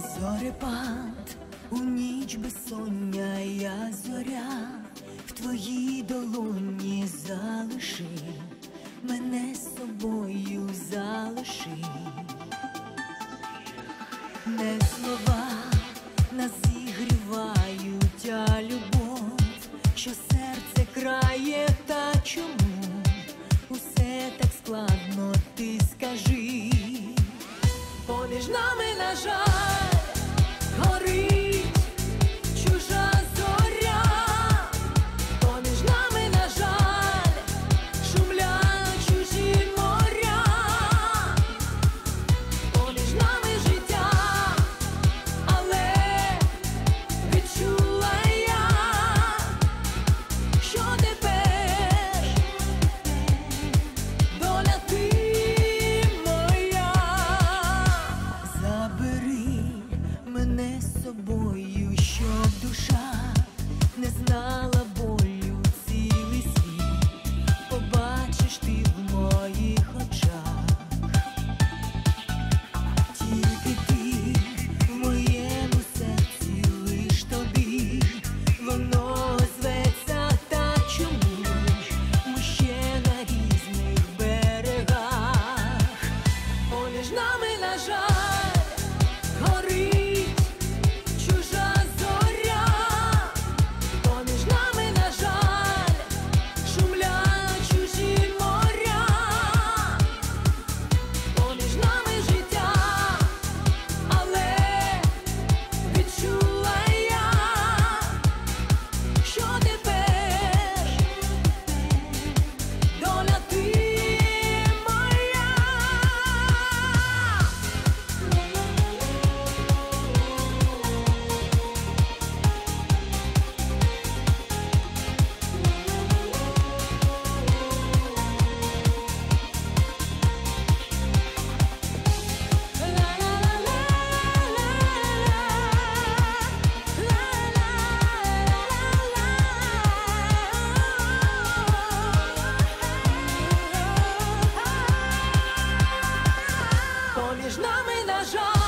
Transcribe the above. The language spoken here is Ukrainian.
Зорепад у ніч безсоння я зоря, в твоїй долоні залиши, мене з собою залиши, не слова нас зігрівають, а любов, що серце крає, та чому? Усе так складно, ти скажи, поміж нами. Поміж нами на жаль.